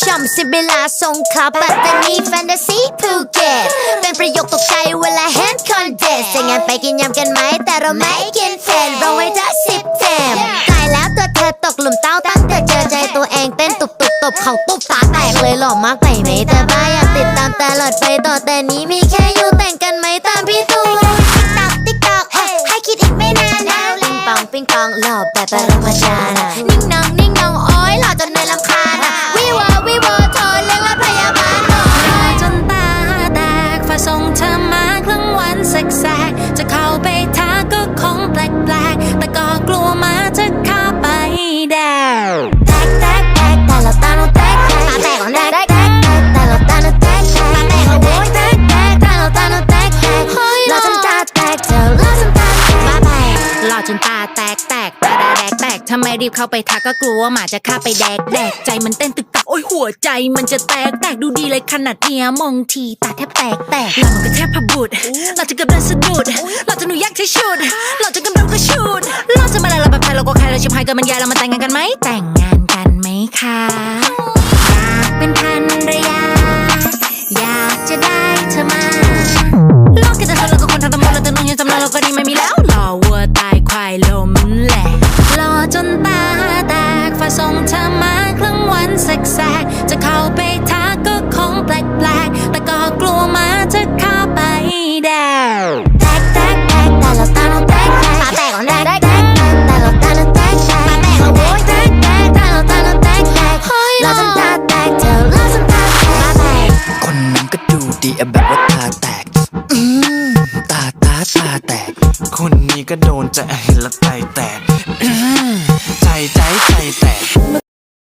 ช่อมสิเวลาสงขลาปัตตานีแฟนตาซีภูเก็ตเป็นประโยคตกใจเวลาเห็นคอนเดสจะงานไปกินยำกันไหม แต่เราไม่กินเฟนเราไว้ได้สิบเต็มตายแล้วตัวเธอตกหลุมเต้าตั้งแต่เจอใจตัวเองเต้นตุบตุบตบเขาตุ๊บตาแตกเลยหล่อมากไปไหมแต่บ้าอยากติดตามตลอดไปต่อแต่นี้มีแค่อยู่แต่งกันไหมตามพี่ตูนติ๊กตอกติ๊กตอกให้คิดอีกไม่นานแล้วปิงปองปิงปองหล่อแบบปรมาจารย์นิ่งนองนิ่งนองโอ้ยหล่อจนเนยลำคา จนตาแตกแตกตาแดกแตกทำไมรีบเข้าไปทักก็กลัวว่าหมาจะเข้าไปแดกแดกใจมันเต้นตึกตักโอ้ยหัวใจมันจะแตกแตกดูดีเลยขนาดเนี้ยมองทีตาแทบแตกแตกหล่อมันก็แทบพบุตรเราจะเกือบเดินสะดุดเราจะหนูยักษ์ใช้ชุดเราจะกำลังก็ชุดเราจะมาอะไรเราแบบใครเราก็ใครเราชิบหายกันมันยายเรามาแต่งงานกันไหมแต่งงานกันไหมคะอยากเป็นภรรยาอยากจะได้เธอมา ดูดีอะแบบว่าตาแตกอืมตาตาตาแตก คนนี้ก็โดนใจเห็นแล้วใจแตกอืมใจใจใจแตก